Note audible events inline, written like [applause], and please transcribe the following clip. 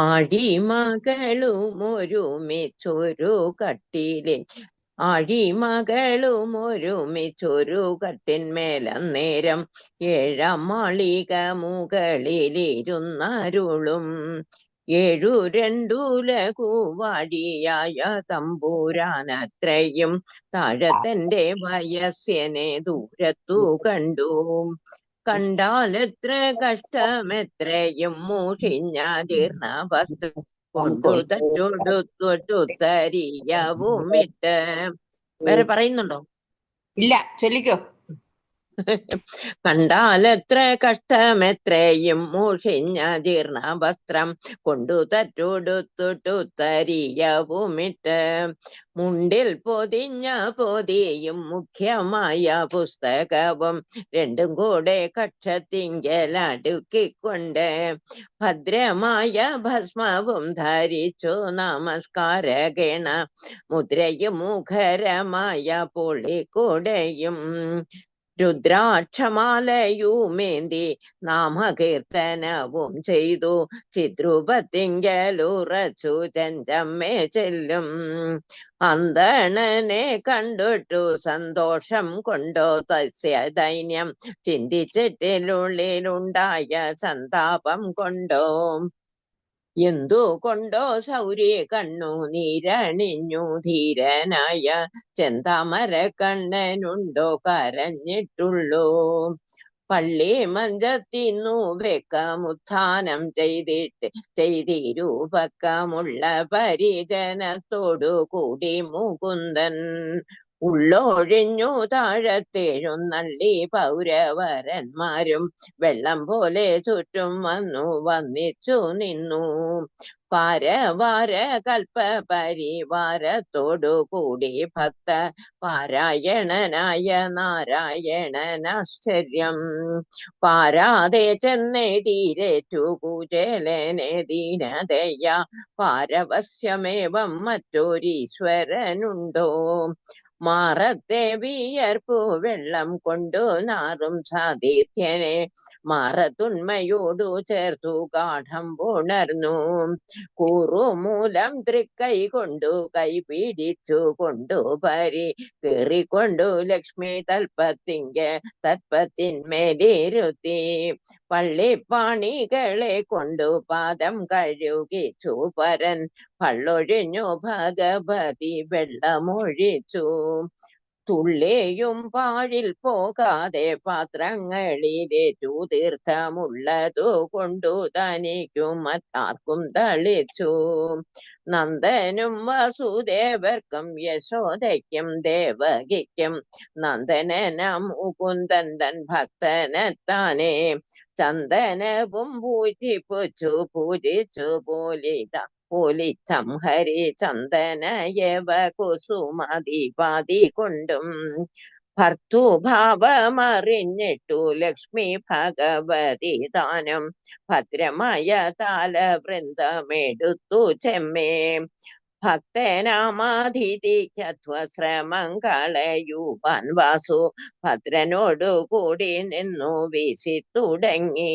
ആഴിമകളും ഒരുമിച്ചൊരു കട്ടിലെ ആഴിമകളും ഒരുമിച്ചൊരു കട്ടിന്മേലന്നേരം ഏഴാം മാളിക മുകളിലിരുന്നരുളും. ഏഴു രണ്ടുല കൂവാടിയായ തമ്പൂരാനത്രയും താഴത്തന്റെ വയസ്സനെ ദൂരത്തു കണ്ടു. കണ്ടാലെത്ര കഷ്ടമെത്രയും മൂഷിഞ്ഞ വസ്തു. കൊണ്ടു തച്ചൊടുത്തൊട്ടുത്തരിയവുമിട്ട് വേറെ പറയുന്നുണ്ടോ? ഇല്ല ചൊല്ലിക്കോ. [laughs] കണ്ടാലെത്ര കഷ്ടമെത്രയും മൂഷിഞ്ഞ ജീർണ വസ്ത്രം കൊണ്ടു തറ്റൊടുത്തൊട്ടുത്തരിയവുമിട്ട് മുണ്ടിൽ പൊതിഞ്ഞ പൊതിയും മുഖ്യമായ പുസ്തകവും രണ്ടും കൂടെ കക്ഷത്തിങ്കലടുക്കിക്കൊണ്ട് ഭദ്രമായ ഭസ്മവും ധരിച്ചു നമസ്കാരഗണ മുദ്രയും മുഖരമായ പൊളിക്കൂടെയും രുദ്രാക്ഷമാലയുമേന്തി നാമകീർത്തനവും ചെയ്തു. ചിദ്രൂപത്തിങ്കലുറച്ചു ചെഞ്ചമ്മേ ചെല്ലും. അന്തണനെ കണ്ടിട്ടു സന്തോഷം കൊണ്ടോ തസ്യ ദൈന്യം. ചിന്തിച്ചിട്ടിലുള്ളിലുണ്ടായ സന്താപം കൊണ്ടോ. എന്തുകൊണ്ടോ ശൗര്യ കണ്ണു നീരണിഞ്ഞു ധീരനായ ചെന്താമര കണ്ണനുണ്ടോ കരഞ്ഞിട്ടുള്ളൂ. പള്ളി മഞ്ചത്തിന്നു വെക്കമുത്ഥാനം ചെയ്തിട്ട് ചെയ്തിരൂപക്കമുള്ള പരിജനത്തോടു കൂടി മുകുന്ദൻ ഉള്ളൊഴിഞ്ഞു താഴത്തെഴുന്നള്ളി പൗരവരന്മാരും വെള്ളം പോലെ ചുറ്റും വന്നു വന്നിച്ചു നിന്നു. പാരവാര കൽപ്പ പരിവാരത്തോടു കൂടി ഭക്ത പാരായണനായ നാരായണനാശ്ചര്യം പാരാതെ ചെന്നെതിരേറ്റു കുചേലനെ ദീനതയ. പാരവശ്യമേവം മറ്റൊരീശ്വരനുണ്ടോ? മാറത്തെ വിയർപ്പു വെള്ളം കൊണ്ടു നാറും സാധിത്യനെ മാറത്തുന്മയോടു ചേർത്തു ഗാഠം പുണർന്നു. കൂറുമൂലം തൃക്കൈ കൊണ്ടു കൈ പിടിച്ചു കൊണ്ടു പരി. കീറിക്കൊണ്ടു ലക്ഷ്മി തൽപ്പത്തിങ്ക തൽപ്പത്തിന്മേലിരുത്തി. പള്ളിപ്പാണികളെ കൊണ്ടു പാദം കഴുകിച്ചു പരൻ പള്ളൊഴിഞ്ഞു ഭഗവതി വെള്ളമൊഴിച്ചു. തുള്ളിയും പാഴിൽ പോകാതെ പാത്രങ്ങളിലേറ്റു തീർത്ഥമുള്ളതു കൊണ്ടു തനിക്കും മറ്റാർക്കും തളിച്ചു നന്ദനും വസുദേവർക്കും യശോദയ്ക്കും ദേവകിക്കും നന്ദനനം മുകുന്ദൻ തൻ ഭക്തനെത്താനെ. ചന്ദനവും പൂജിപ്പുച്ചു പൂജിച്ചു പൂലിത പൂലിച്ചം ഹരി ചന്ദനയവ കുസുമതിപാതി കൊണ്ടും ഭർത്തുഭാവമറിഞ്ഞിട്ടു ലക്ഷ്മി ഭഗവതി ദാനം ഭദ്രമായ താലവൃന്ദമെടുത്തു ചെമ്മേ. ഭക്തനാമാതിഥിക്കധ്വശ്രമം കളയുവാൻ വാസു ഭദ്രനോടു കൂടി നിന്നു വീശി തുടങ്ങി